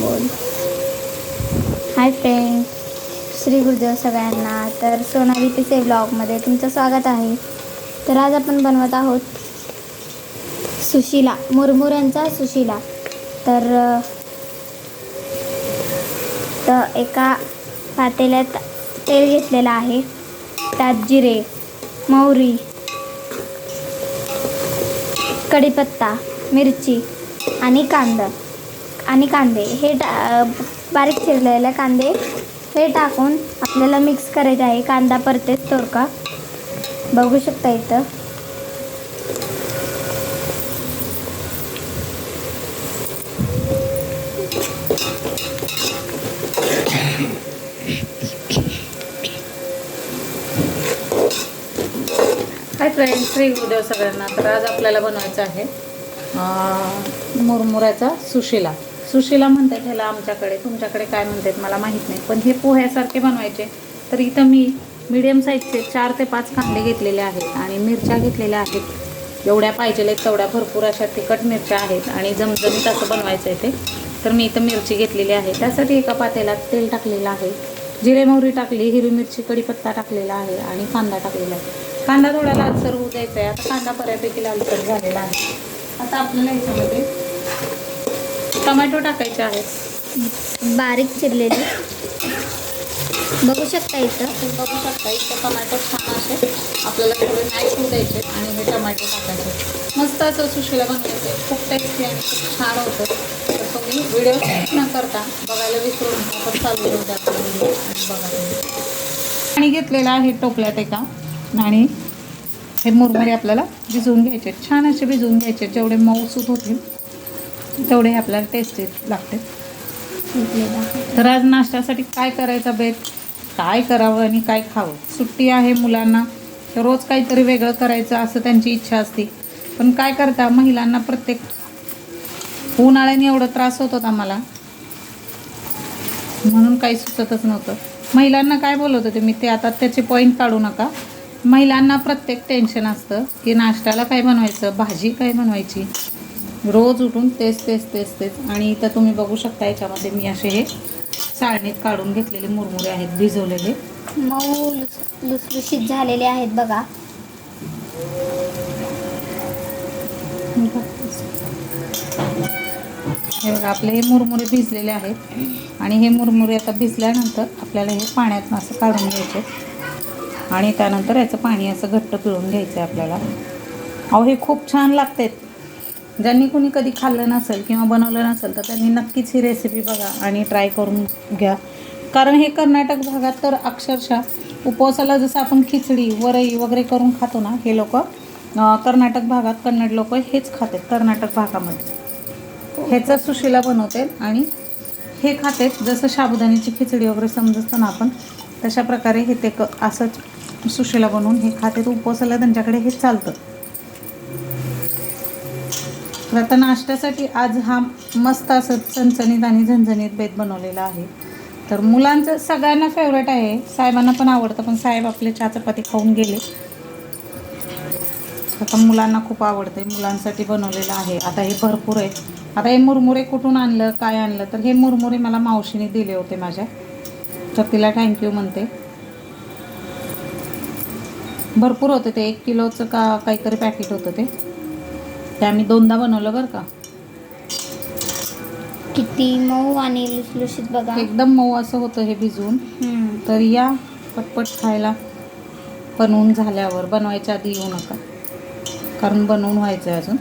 बोल. Hi friend Shri Gurudev सगळ्यांना. तर सोनाली पिसे ब्लॉगमध्ये तुमचं स्वागत आहे. तर आज आपण बनवत आहोत सुशिला मुरमुऱ्यांचा सुशिला. तर तर एका पातेल्यात तेल घेतलेलं आहे. त्यात जिरे मोहरी कढीपत्ता मिरची आणि कांदा. आणि कांदे. हे टा बारीक चिरलेले कांदे. हे टाकून आपल्याला मिक्स करायचे आहे. कांदा परतेच तोडका. बघू शकता इथं. हाय फ्रेंड श्री गुरुदेव सगळ्यांना. तर आज आपल्याला बनवायचं आहे मुरमुऱ्याचा सुशिला. सुशीला म्हणतात ह्याला आमच्याकडे तुमच्याकडे काय म्हणतात मला माहीत नाही. पण हे पोह्यासारखे बनवायचे. तर इथं मी मिडियम साईजचे चार ते पाच कांदे घेतलेले आहेत आणि मिरच्या घेतलेल्या आहेत. एवढ्या पाहिजे तेवढ्या भरपूर अशा तिखट मिरच्या आहेत आणि जमजमीत असं बनवायचं आहे ते. तर मी इथं मिरची घेतलेली आहे. त्यासाठी एका पातेल्यात तेल टाकलेलं आहे. जिरे मोहरी टाकली हिरवी मिरची कढीपत्ता टाकलेला आहे आणि कांदा टाकलेला आहे. कांदा थोडा लालसर होऊ द्यायचा आहे. आता कांदा बऱ्यापैकी लालसर झालेला आहे. आता आपल्याला याच्यामध्ये टोमॅटो टाकायचे आहेत. बारीक चिरलेले. बघू शकता इथं. बघू शकता इथं टोमॅटो छान असे आपल्याला थोडे मॅश होऊ द्यायचे आणि हे टोमॅटो टाकायचे. मस्त असं सुशीला बनवायचं. खूप टेस्टी आणि खूप छान होतं. तर तुम्ही व्हिडिओ न करता बघायला विसरू नका. आपण चालू राहू द्या व्हिडिओ आणि बघा तुम्ही. पाणी घेतलेलं आहे टोपल्यात एका. आणि हे मुरमुरे आपल्याला भिजवून घ्यायचे. छान असे भिजवून घ्यायचे. जेवढे मऊसूत होतील तेवढे आपल्याला टेस्टी लागते. तर आज नाश्त्यासाठी काय करायचा बेत काय करावं आणि काय खावं? सुट्टी आहे मुलांना तर रोज काहीतरी वेगळं करायचं असं त्यांची इच्छा असते. पण काय करता महिलांना प्रत्येक उन्हाळ्याने एवढं त्रास होत होता मला म्हणून काही सुचतच नव्हतं. महिलांना काय बोलत होते मी ते आता त्याचे पॉईंट काढू नका. महिलांना प्रत्येक टेन्शन असतं की नाश्त्याला काय बनवायचं? भाजी काय बनवायची? रोज उठून तेच तेच तेच तेच. आणि इथं तुम्ही बघू शकता याच्यामध्ये मी असे हे चाळणीत काढून घेतलेले मुरमुरे आहेत भिजवलेले. मऊ लुस लुसलुशीत झालेले आहेत बघा. हे बघा. आपले हे मुरमुरे भिजलेले आहेत. आणि हे मुरमुरे आता भिजल्यानंतर आपल्याला हे पाण्यातनं असं काढून घ्यायचे. आणि त्यानंतर याचं पाणी असं घट्ट पिळून घ्यायचं आहे आपल्याला. अहो हे खूप छान लागतात. ज्यांनी कोणी कधी खाल्लं नसेल किंवा बनवलं नसेल तर त्यांनी नक्कीच ही रेसिपी बघा आणि ट्राय करून घ्या. कारण हे कर्नाटक भागात तर अक्षरशः उपवासाला जसं आपण खिचडी वरई वगैरे करून खातो ना हे लोक कर्नाटक भागात कन्नड लोक हेच खातात कर्नाटक भागामध्ये. ह्याचा सुशिला बनवते आणि हे खातात जसं साबुदाण्याची खिचडी वगैरे समजतो ना आपण तशा प्रकारे हे ते क असंच सुशिला बनवून हे खाते उपवासाला त्यांच्याकडे हे चालतं. तर आता नाश्त्यासाठी आज हा मस्त असं चणचणीत आणि झणझणीत बेत बनवलेला आहे. तर मुलांचं सगळ्यांना फेवरेट आहे. साहेबांना पण आवडतं पण साहेब आपले चहा चपाती खाऊन गेले. आता मुलांना खूप आवडते मुलांसाठी बनवलेलं आहे. आता हे भरपूर आहे. आता हे मुरमुरे कुठून आणलं काय आणलं? तर हे मुरमुरे मला मावशीने दिले होते माझ्या. तर तिला थँक्यू म्हणते. भरपूर होते ते. एक किलोचं का काहीतरी पॅकेट होतं ते. ते आम्ही दोनदा बनवलं बरं का. किती मऊ आणि लुसलुशीत बघा. एकदम मऊ असं होतं हे भिजवून. तर या पटपट खायला बनवून झाल्यावर बनवायच्या आधी येऊ नका. कारण बनवून व्हायचं आहे अजून.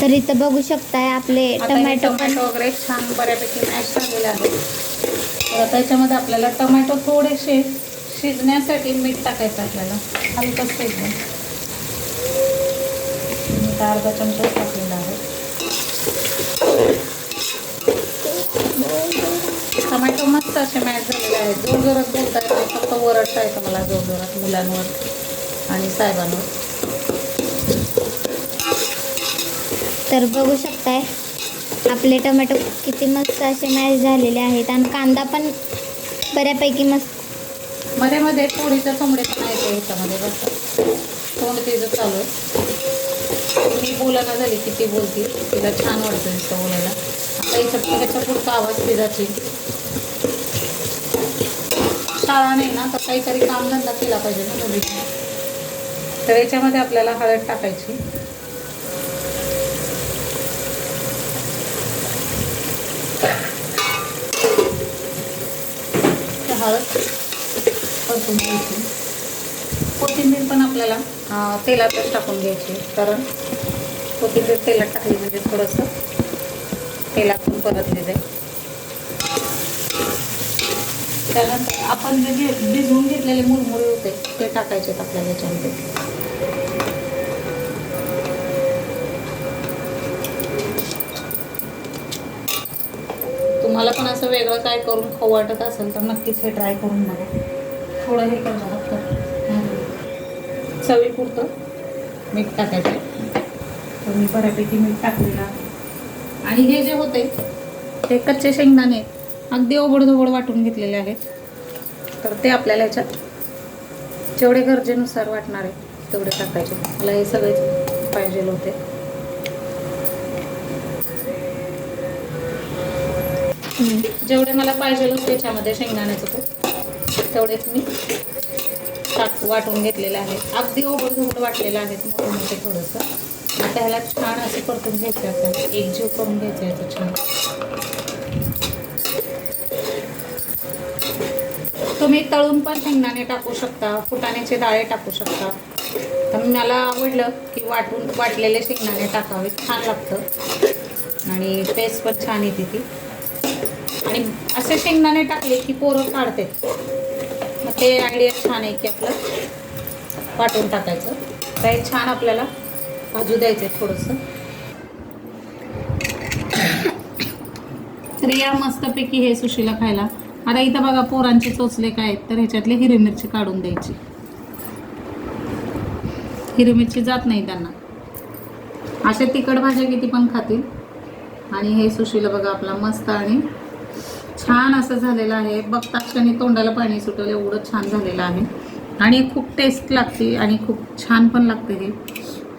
तर इथं बघू शकताय आपले आता हे टमॅटो पण. टोमॅटो वगैरे छान बऱ्यापैकी मॅश झालेले आहेत. तर आता याच्यामध्ये आपल्याला टोमॅटो थोडेसे शिजण्यासाठी मीठ टाकायचं आपल्याला. हलकंच एकदम मीठ अर्धा चमचा टाकलेला आहे. टोमॅटो मस्त असे मॅच झालेले आहेत. जोर जोरात बोलता येत फक्त वरडता येतं मला जोर जोरात मुलांवर आणि साहेबांवर. तर बघू शकताय आपले टोमॅटो किती मस्त असे मॅश झालेले आहेत आणि कांदा पण बऱ्यापैकी मस्त मध्ये मध्ये पोळीचा कोंबडे पण येते ह्याच्यामध्ये बस तोंड तिचं चालू आहे. मी बोलायला झाली की ती बोलती तिला छान वाटतं नुसतं बोलायला. आता याच्या ह्याच्या पुढचा आवाज तिचाची शाळा नाही ना तर काहीतरी कामधंदा केला पाहिजे ना मुलीचा तर याच्यामध्ये आपल्याला हळद टाकायची. हळद. परतून घ्यायची कोथिंबीर पण आपल्याला तेलातच टाकून घ्यायची कारण कोथिंबीर तेलात टाकली म्हणजे थोडंसं तेलातून पण परतले जाईल. त्यानंतर आपण जे घे भिजवून घेतलेले मुरमुरे होते ते टाकायचे आहेत आपल्याला याच्यामध्ये. तुम्हाला पण असं वेगळं काय करून खाऊ वाटत असेल तर नक्कीच हे ट्राय करून बघा. थोडं हे करणार फक्त चवीपुरतं मीठ टाकायचं. तर मी बऱ्यापैकी मीठ टाकलेलं आहे. आणि हे जे होते ते कच्चे शेंगदाणे अगदी ओबडधोबड वाटून घेतलेले आहेत. तर ते आपल्याला याच्यात जेवढे गरजेनुसार वाटणार आहे तेवढे टाकायचे. मला हे सगळेच पाहिजे होते. जेवढे मला पाहिजे होते त्याच्यामध्ये शेंगदाण्याचं तूप तेवढेच मी टाक वाटून घेतलेले आहेत. अगदी ओबडधोबड वाटलेलं आहेत मोठे मोठे थोडंसं. आता ह्याला छान असं परतून घ्यायचं आहे आपल्याला एकजीव करून घ्यायचं आहे याचं छान. तुम्ही तळून पण शेंगदाणे टाकू शकता फुटाण्याचे डाळे टाकू शकता. तर मला आवडलं की वाटून वाटलेले शेंगदाणे टाकावे छान लागतं. आणि टेस्ट पण छान येते ती. आणि असे शेंगदाणे टाकले की पोरं काढते. हे आयडिया छान आहे की आपलं वाटून टाकायचं. काही छान आपल्याला भाजू द्यायचं आहे थोडंसं रिया मस्तपैकी हे सुशीला खायला. आता इथं बघा पोरांचे चोचले काय आहेत तर ह्याच्यातले हिरवी मिरची काढून द्यायची. हिरवी मिरची जात नाही त्यांना. अशा तिखट भाज्या किती पण खातील. आणि हे सुशीला बघा आपला मस्त आणि छान असं झालेलं आहे. बघता क्षणी तोंडाला पाणी सुटलं एवढं छान झालेलं आहे. आणि खूप टेस्ट लागते आणि खूप छान पण लागते हे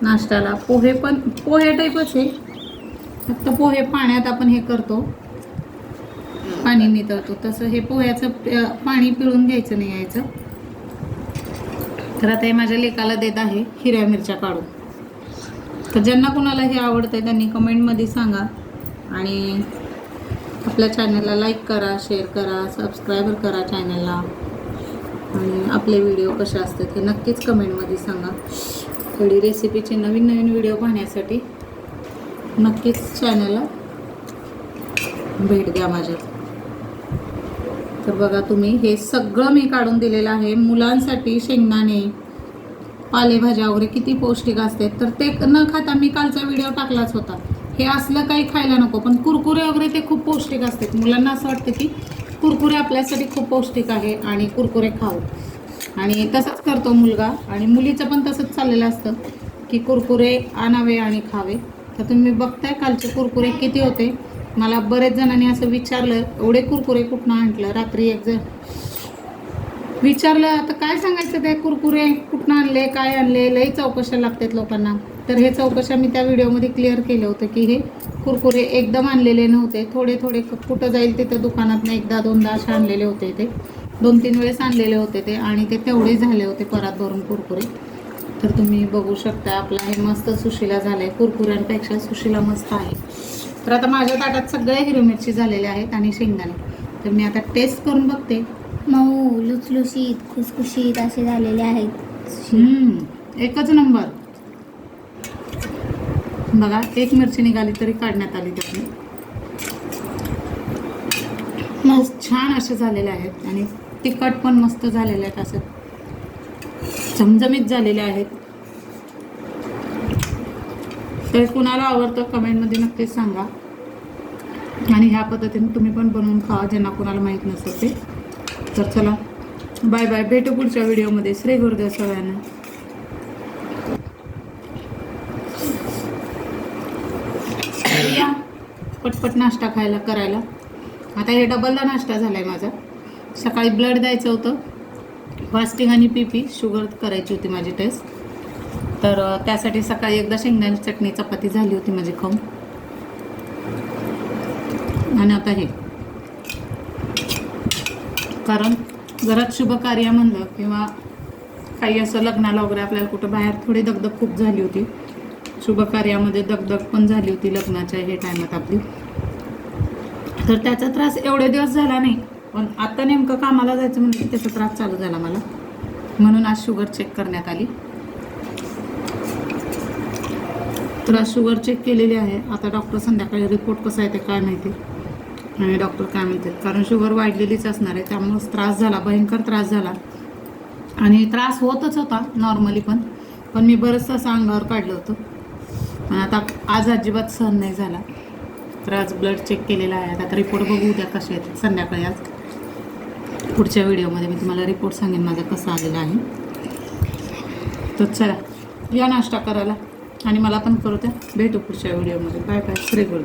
नाश्त्याला. पोहे पण पोहे टाईपच आहे. फक्त पोहे पाण्यात आपण हे करतो. पाणी नितळतो. तसं हे पोह्याचं पाणी पिळून घ्यायचं नाही यायचं. तर आता हे माझ्या लेकाला देत आहे हिरव्या मिरच्या काढून. तर ज्यांना कुणाला हे आवडतं त्यांनी कमेंटमध्ये सांगा. आणि आपल्या चॅनलला लाईक करा शेअर करा सबस्क्राईबर करा चॅनलला आणि आपले व्हिडिओ कसे असतात हे नक्कीच कमेंटमध्ये सांगा. थोडी रेसिपीचे नवीन नवीन व्हिडिओ पाहण्यासाठी नक्कीच चॅनलला भेट द्या माझ्या. तर बघा तुम्ही हे सगळं मी काढून दिलेलं आहे. मुलांसाठी शेंगदाणे पालेभाज्या वगैरे किती पौष्टिक असते तर ते न खाता मी कालचा व्हिडिओ टाकलाच होता. हे असलं काही खायला नको पण कुरकुरे वगैरे ते खूप पौष्टिक असतात. मुलांना असं वाटतं की कुरकुरे आपल्यासाठी खूप पौष्टिक आहे आणि कुरकुरे खाऊ. आणि तसंच करतो मुलगा. आणि मुलीचं पण तसंच चाललेलं असतं की कुरकुरे आणावे आणि खावे. तर तुम्ही बघताय कालचे कुरकुरे किती होते. मला बरेच जणांनी असं विचारलं एवढे कुरकुरे कुठनं आणलं? रात्री एक जण विचारलं आता काय सांगायचं ते कुरकुरे? कुठनं आणले? काय आणले? लई चौकशा लागतात लोकांना. तर हे चौकशा मी त्या व्हिडिओमध्ये क्लिअर केलं होतं की हे कुरकुरे एकदम आणलेले नव्हते. थोडे थोडे कुठं जाईल तिथं दुकानातनं एकदा दोनदा असे आणलेले होते ते. दोन तीन वेळेस आणलेले होते ते आणि ते तेवढे झाले होते परात भरून कुरकुरे. तर तुम्ही बघू शकता आपला हे मस्त सुशिला झालं आहे कुरकुऱ्यांपेक्षा सुशिला मस्त आहे. तर आता माझ्या ताटात सगळे हिरवी मिरची झालेले आहेत आणि शेंगदाणे. तर मी आता टेस्ट करून बघते. मऊ लुसलुशीत खुसखुशीत असे झालेले आहेत. एकच नंबर बघा एक मिरची निघाली तरी काढण्यात आली त्यातून मस्त छान असे झालेले आहेत आणि तिखट पण मस्त झालेले आहेत असं. झमझमीत झालेले आहेत. तर कुणाला आवडतं कमेंटमध्ये नक्कीच सांगा. आणि ह्या पद्धतीने तुम्ही पण बनवून खावा ज्यांना कुणाला माहीत नसेल ते. तर चला बाय बाय. भेटू पुढच्या व्हिडिओमध्ये. श्री गुरुदेव सगळ्यांना या पटपट नाश्ता खायला करायला. आता हे डबलदा नाश्ता झाला आहे माझा. सकाळी ब्लड द्यायचं होतं. फास्टिंग आणि पी पी शुगर करायची होती माझी टेस्ट तर त्यासाठी सकाळी एकदा शेंगदाण्याची चटणी चपाती झाली होती माझी खाऊन. आणि आता हे. कारण घरात शुभ कार्य म्हणलं किंवा काही असं लग्नाला वगैरे आपल्याला कुठं बाहेर थोडी दगदग खूप झाली होती. शुभकार्यामध्ये दगदग पण झाली होती लग्नाच्या हे टायमात आपली. तर त्याचा त्रास एवढे दिवस झाला नाही पण आता नेमकं कामाला जायचं म्हणजे त्याचा त्रास चालू झाला मला. म्हणून आज शुगर चेक करण्यात आली. तर आज शुगर चेक केलेली आहे. आता डॉक्टर संध्याकाळी रिपोर्ट कसा आहे ते काय माहिती. आणि डॉक्टर काय म्हणतात कारण शुगर वाढलेलीच असणार आहे त्यामुळं त्रास झाला भयंकर त्रास झाला. आणि त्रास होतच होता नॉर्मली पण. पण मी बरंचसं असं अंगावर काढलं होतं. पण आता आज अजिबात सहन नाही झाला. तर आज ब्लड चेक केलेला आहे. आता रिपोर्ट बघू उद्या कसे आहेत संध्याकाळी आज. पुढच्या व्हिडिओमध्ये मी तुम्हाला रिपोर्ट सांगेन माझा कसा आलेला आहे. तर चला या नाश्ता करायला. आणि मला पण करू द्या. भेटू पुढच्या व्हिडिओमध्ये बाय बाय श्री गुरु